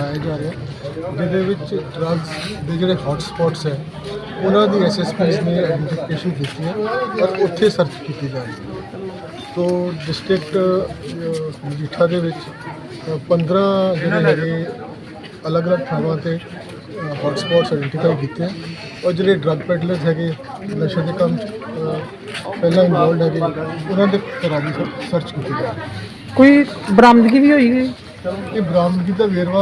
ਚਲਾਇਆ ਜਾ ਰਿਹਾ ਜਿਹਦੇ ਵਿੱਚ ਡਰੱਗਸ ਦੇ ਜਿਹੜੇ ਹੌਟ ਸਪੌਟਸ ਹੈ ਉਹਨਾਂ ਦੀ ਐਸਐਸਪੀਸ ਨੇ ਆਈਡੈਂਟੀਫਿਕੇਸ਼ਨ ਕੀਤੀ ਹੈ ਔਰ ਉੱਥੇ ਸਰਚ ਕੀਤੀ ਜਾ ਰਹੀ ਹੈ। ਤੋ ਡਿਸਟ੍ਰਿਕਟ ਮਜੀਠਾ ਦੇ ਵਿੱਚ ਅ, 15 ਜਿਹੜੇ ਹੈਗੇ ਅਲੱਗ-ਅਲੱਗ ਥਾਵਾਂ ਤੇ ਹੌਟ ਸਪੌਟਸ ਆਇਡੈਂਟੀਫਾਈ ਕੀਤੇ ਹੈ ਔਰ ਜਿਹੜੇ ਡਰੱਗ ਪੈਡਲਰਸ ਹੈਗੇ ਨਸ਼ੇ ਦੇ ਕੰਮ ਪਹਿਲਾਂ ਇਨਵੋਲਡ ਹੈਗੇ ਉਹਨਾਂ ਦੇ ਘਰਾਂ ਦੀ ਸਰਚ ਕੀਤੀ ਜਾ ਰਹੀ ਹੈ। ਕੋਈ ਬਰਾਮਦਗੀ ਵੀ ਹੋਈ ਗਈ ਇਹ ਬਰਾਮਦਗੀ ਦਾ ਵੇਰਵਾ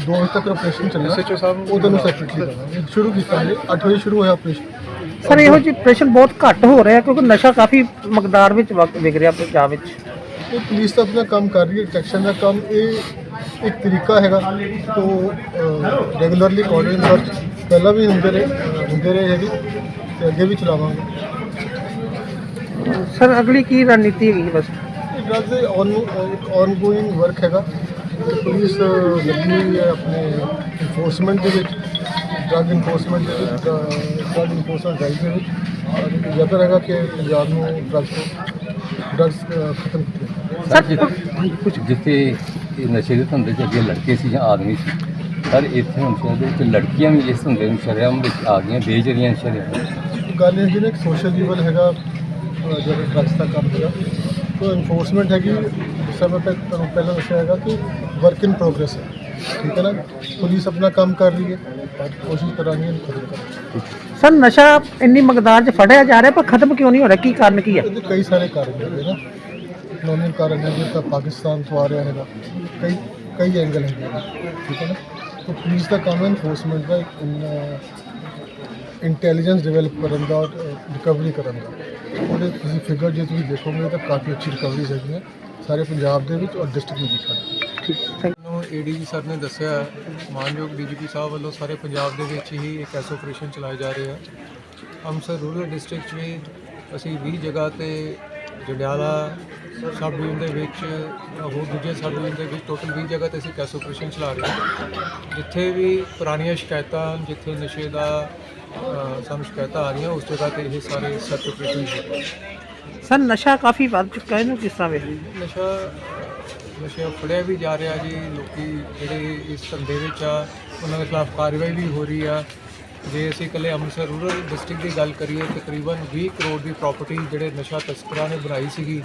2 ਵਜੇ ਤੱਕ ਆਪਰੇਸ਼ਨ ਚੱਲਣਾ ਐਸਐਚਓ ਸਾਹਿਬ ਉਹ ਤੁਹਾਨੂੰ ਸੈਪਰੇਟਲੀ ਦਵਾਂਗੇ ਸ਼ੁਰੂ ਕੀਤਾ ਹੈ 8 ਵਜੇ ਸ਼ੁਰੂ ਹੋਇਆ ਆਪਰੇਸ਼ਨ ਸਰ ਇਹੋ ਜਿਹੀ ਆਪਰੇਸ਼ਨ ਬਹੁਤ ਘੱਟ ਹੋ ਰਿਹਾ ਕਿਉਂਕਿ ਨਸ਼ਾ ਕਾਫੀ ਮਕਦਾਰ ਵਿੱਚ ਵਕ- ਰਿਹਾ ਪੰਜਾਬ ਵਿੱਚ। ਇਹ ਪੁਲਿਸ ਤਾਂ ਆਪਣਾ ਕੰਮ ਕਰ ਰਹੀ ਹੈ ਡਿਟੈਕਸ਼ਨ ਦਾ ਕੰਮ। ਇਹ ਇੱਕ ਤਰੀਕਾ ਹੈਗਾ ਤੋਂ ਰੈਗੂਲਰਲੀ ਕੋਆਰਡੀਨੇਟ ਸਰਚ ਪਹਿਲਾਂ ਵੀ ਹੁੰਦੇ ਰਹੇ ਹੁੰਦੇ ਰਹੇ ਹੈਗੇ ਤੇ ਅੱਗੇ ਵੀ ਚਲਾਵਾਂਗੇ। ਸਰ ਅਗਲੀ ਕੀ ਰਣਨੀਤੀ ਹੈਗੀ ਬਸ? ਇਹ ਡਰੱਗ ਦੇ ਔਨ ਇੱਕ ਔਨਗੋਇੰਗ ਵਰਕ ਹੈਗਾ ਤੇ ਪੁਲਿਸ ਅ, ਲੱਗੀ ਹੋਈ ਹੈ ਆਪਣੇ ਇਨਫੋਰਸਮੈਂਟ ਦੇ ਵਿੱਚ ਡਰੱਗ ਇਨਫੋਰਸਮੈਂਟ ਦੇ ਵਿੱਚ ਡਰੱਗ ਇਨਫੋਰਸਮੈਂਟ ਡਰਾਈਵ ਦੇ ਵਿੱਚ ਔਰ ਇੱਕ ਯਤਨ ਹੈਗਾ ਕਿ ਪੰਜਾਬ ਨੂੰ ਡਰੱਗ ਡਰੱਗਸ ਖਤਮ ਕੀਤਾ ਜਾਵੇ। ਸਰ ਜਿ- ਜਿੱਥੇ ਇਹ ਨਸ਼ੇ ਦੇ ਧੰਦੇ 'ਚ ਅੱਗੇ ਲੜਕੇ ਸੀ ਜਾਂ ਆਦਮੀ ਸੀ ਸਰ ਇੱਥੇ ਹੁਣ ਸ਼ਹਿਰ ਦੇ ਵਿੱਚ ਲੜਕੀਆਂ ਵੀ ਇਸ ਧੰਦੇ ਨੂੰ ਸ਼ਰੇਆਮ ਵਿੱਚ ਆ ਗਈਆਂ ਵੇਚ ਰਹੀਆਂ ਸ਼ਰੇਆਮ ਗੱਲ ਇਹ ਜਿਹਨੇ ਇੱਕ ਸੋਸ਼ਲ ਈਵਲ ਹੈਗਾ ਅਹ ਜਿਹੜਾ ਡਰੱਗਸ ਦਾ ਕੰਮ ਹੈਗਾ। ਤੋ ਇਨਫੋਰਸਮੈਂਟ ਹੈਗੀ ਜਿਸ ਤਰ੍ਹਾਂ ਮੈਂ ਪਹਿ- ਤੁਹਾਨੂੰ ਪਹਿਲਾਂ ਦੱਸਿਆ ਹੈਗਾ ਕਿ ਵਰਕ ਇਨ ਪ੍ਰੋਗਰੈਸ ਹੈ ਠੀਕ ਹੈ ਨਾ ਪੁਲਿਸ ਆਪਣਾ ਕੰਮ ਕਰ ਰਹੀ ਹੈ ਔਰ ਕੋਸ਼ਿਸ਼ ਕਰਾਂਗੇ ਇਹਨੂੰ ਖਤਮ ਕਰਨ ਦੀ। ਸਰ ਨਸ਼ਾ ਇੰਨੀ ਮਕਦਾਰ 'ਚ ਫੜਿਆ ਜਾ ਰਿਹਾ ਪਰ ਖਤਮ ਕਿਉਂ ਨਹੀਂ ਹੋ ਰਿਹਾ ਕੀ ਕਾਰਨ ਕੀ ਹੈ ਇਹਦੇ ਕਈ ਸਾਰੇ ਕਾਰਨ ਹੈਗੇ ਨਾ ਇਕਨੋਮਿਕ ਕਾਰਨ ਹੈ ਜਿਹੜਾ ਪਾਕਿਸਤਾਨ ਤੋਂ ਆ ਰਿਹਾ ਹੈਗਾ ਕਈ ਕਈ ਐਂਗਲ ਹੈਗੇ ਨੇ, ਠੀਕ ਹੈ ਨਾ ਤੋ ਪੁਲਿਸ ਦਾ ਕੰਮ ਹੈ ਇਨਫੋਰਸਮੈਂਟ ਦਾ ਇੰਟੈਲੀਜੈਂਸ ਡਿਵੈਲਪ ਕਰਨ ਦਾ ਰਿਕਵਰੀ ਉਹਦੇ ਤੁਸੀਂ ਫਿਗਰ ਜੇ ਤੁਸੀਂ ਦੇਖੋਗੇ ਤਾਂ ਕਾਫੀ ਅੱਛੀ ਰਿਕਵਰੀਜ਼ ਹੈਗੀਆਂ ਸਾਰੇ ਪੰਜਾਬ ਦੇ ਵਿੱਚ ਔਰ ਡਿਸਟ੍ਰਿਕਟ ਮਜੀਠਾ ਦੇ ਠੀਕ ਥੈਂਕ ਨੂੰ ਏਡੀਜੀ ਸਰ ਨੇ ਦੱਸਿਆ ਮਾਨਯੋਗ ਡੀਜੀਪੀ ਸਾਹਿਬ ਵੱਲੋਂ ਸਾਰੇ ਪੰਜਾਬ ਦੇ ਵਿੱਚ ਹੀ ਇੱਕ ਐਸ ਆਪਰੇਸ਼ਨ ਚਲਾਏ ਜਾ ਰਹੇ ਆ। ਅੰਮ੍ਰਿਤਸਰ ਰੂਰਲ ਡਿਸਟ੍ਰਿਕਟ 'ਚ ਵੀ ਅਸੀਂ 20 ਜਗ੍ਹਾ ਤੇ ਜੰਡਿਆਲਾ ਸਬ ਡਿਵੀਜ਼ਨ ਦੇ ਵਿੱਚ ਹੋਰ ਦੂਜੇ ਸਬ ਡਿਵੀਜ਼ਨ ਦੇ ਵਿੱਚ ਟੋਟਲ 20 ਜਗ੍ਹਾ ਤੇ ਅਸੀਂ ਕੈਸ ਆਪਰੇਸ਼ਨ ਚਲਾ ਰਹੇ ਹਾਂ। ਜਿੱਥੇ ਵੀ ਪੁਰਾਣੀਆਂ ਸ਼ਿਕਾਇਤਾਂ ਜਿੱਥੇ ਨਸ਼ੇ ਦਾ ਸਾਨੂੰ ਸ਼ਿਕਾਇਤਾਂ ਆ ਰਹੀਆਂ ਉਸ ਜਗ੍ਹਾ ਤੇ ਇਹ ਸਾਰੇ ਸਰਚ ਆਪਰੇਸ਼ਨ ਹੋ ਰਹੇ ਸਰ ਨਸ਼ਾ ਕਾਫੀ ਵੱਧ ਚੁੱਕਾ ਹੈ ਇਹਨੂੰ ਕਿਸ ਤਰ੍ਹਾਂ ਵੇਖਦੇ ਹੋ? ਨਸ਼ਾ ਨਸ਼ਾ ਫੜਿਆ ਵੀ ਜਾ ਰਿਹਾ ਜੀ ਲੋਕੀ ਜਿਹੜੇ ਇਸ ਧੰਦੇ ਵਿੱਚ ਆ ਉਹਨਾਂ ਦੇ ਖਿਲਾਫ ਕਾਰਵਾਈ ਵੀ ਹੋ ਰਹੀ ਆ। ਜੇ ਅਸੀਂ ਇਕੱਲੇ ਅੰਮ੍ਰਿਤਸਰ ਰੂਰਲ ਡਿਸਟ੍ਰਿਕਟ ਦੀ ਗੱਲ ਕਰੀਏ ਤਕਰੀਬਨ 20 ਕਰੋੜ ਦੀ ਪ੍ਰਾਪਰਟੀ ਜਿਹੜੇ ਨਸ਼ਾ ਤਸਕਰਾਂ ਨੇ ਬਣਾਈ ਸੀਗੀ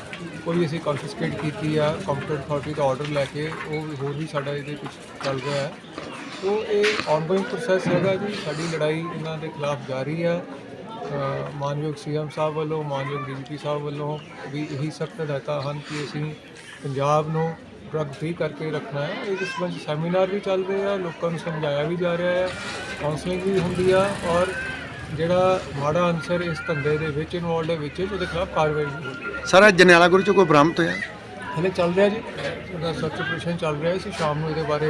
ਉਹ ਵੀ ਅਸੀਂ ਕਨਫਿਸਕੇਟ ਕੀਤੀ ਆ ਕੰਪਿਊਟਰ ਅਥਾਰਟੀ ਦਾ ਆਰਡਰ ਲੈ ਕੇ ਉਹ ਵੀ ਹੋਰ ਵੀ ਸਾਡਾ ਇਹਦੇ ਵਿੱਚ ਚੱਲ ਰਿਹਾ ਹੈ। ਸੋ ਇਹ ਆਨਗੋਇੰਗ ਪ੍ਰੋਸੈਸ ਹੈਗਾ ਜੀ। ਸਾਡੀ ਲੜਾਈ ਇਹਨਾਂ ਦੇ ਖਿਲਾਫ ਜਾਰੀ ਆ। ਅ, ਮਾਨਯੋਗ ਸੀਐਮ ਸਾਹਿਬ ਵੱਲੋਂ ਮਾਨਯੋਗ ਡੀਜੀਪੀ ਸਾਹਿਬ ਵੱਲੋਂ ਵੀ ਇਹੀ ਸਖਤ ਹਦਾਇਤਾਂ ਹਨ ਕਿ ਅਸੀਂ ਪੰਜਾਬ ਨੂੰ ਡਰੱਗ ਫ੍ਰੀ ਕਰਕੇ ਰੱਖਣਾ ਹੈ। ਇਸ ਸੰਬੰਧ ਸੈਮੀਨਾਰ ਵੀ ਚੱਲ ਰਹੇ ਆ। ਲੋਕਾਂ ਨੂੰ ਸਮਝਾਇਆ ਵੀ ਜਾ ਰਿਹਾ ਹੈ। ਕਾਉਂਸਲਿੰਗ ਵੀ ਹੁੰਦੀ ਆ ਔਰ ਜਿਹੜਾ ਮਾੜਾ ਅਨਸਰ ਇਸ ਧੰਦੇ ਦੇ ਵਿੱਚ ਇਨਵੋਲਡ ਹੈ ਵਿੱਚ ਉਹਦੇ ਖਿਲਾਫ ਕਾਰਵਾਈ ਵੀ ਹੁੰਦੀ ਹੈ। ਸਰ ਜਨਿਆਲਾ ਗੁਰੂ ਚ ਕੋਈ ਬਰਾਮਦ ਹੋਇਆ? ਹਲੇ ਚੱਲ ਰਿਹਾ ਜੀ। ਉਹਦਾ ਸਰਚ ਆਪਰੇਸ਼ਨ ਚੱਲ ਰਿਹਾ ਸੀ ਸ਼ਾਮ ਨੂੰ ਇਹਦੇ ਬਾਰੇ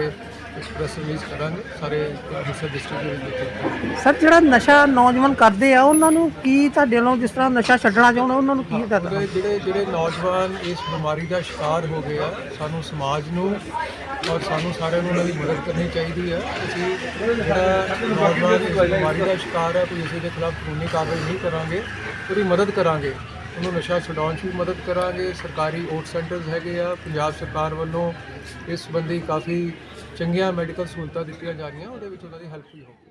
ਐਕਸਪ੍ਰੈਸ ਰਿਲੀਜ਼ ਕਰਾਂਗੇ। ਸਾਰੇ ਅੰਮ੍ਰਿਤਸਰ ਡਿਸਟ੍ਰਿਕਟ ਦੇ ਵਿੱਚ ਸਰ ਜਿਹੜਾ ਨਸ਼ਾ ਨੌਜਵਾਨ ਕਰਦੇ ਆ ਉਹਨਾਂ ਨੂੰ ਕੀ ਤੁਹਾਡੇ ਵੱਲੋਂ ਜਿਸ ਤਰ੍ਹਾਂ ਨਸ਼ਾ ਛੱਡਣਾ ਚਾਹੁੰਦੇ ਉਹਨਾਂ ਨੂੰ ਕੀ ਕਰਨਾ ਜਿਹੜੇ ਜਿਹੜੇ ਨੌਜਵਾਨ ਇਸ ਬਿਮਾਰੀ ਦਾ ਸ਼ਿਕਾਰ ਹੋ ਗਏ ਆ ਸਾਨੂੰ ਸਮਾਜ ਨੂੰ ਔਰ ਸਾਨੂੰ ਸਾਰਿਆਂ ਨੂੰ ਉਹਨਾਂ ਦੀ ਮਦਦ ਕਰਨੀ ਚਾਹੀਦੀ ਹੈ। ਅਸੀਂ ਨੌਜਵਾਨ ਇਸ ਬਿਮਾਰੀ ਦਾ ਸ਼ਿਕਾਰ ਹੈ ਕੋਈ ਇਸੇ ਦੇ ਖਿਲਾਫ ਕਾਨੂੰਨੀ ਕਾਰਵਾਈ ਨਹੀਂ ਕਰਾਂਗੇ ਉਹਦੀ ਮਦਦ ਕਰਾਂਗੇ। ਉਹਨੂੰ ਨਸ਼ਾ ਛਡਾਉਣ 'ਚ ਵੀ ਮਦਦ ਕਰਾਂਗੇ। ਸਰਕਾਰੀ ਓਟ ਸੈਂਟਰਸ ਹੈਗੇ ਆ। ਪੰਜਾਬ ਸਰਕਾਰ ਵੱਲੋਂ ਇਸ ਸੰਬੰਧੀ ਕਾਫੀ ਚੰਗੀਆਂ ਮੈਡੀਕਲ ਸਹੂਲਤਾਂ ਦਿੱਤੀਆਂ ਜਾ ਰਹੀਆਂ। ਉਹਦੇ ਵਿੱਚ ਉਹਨਾਂ ਦੀ ਹੈਲਪ ਵੀ ਹੋਊਗੀ।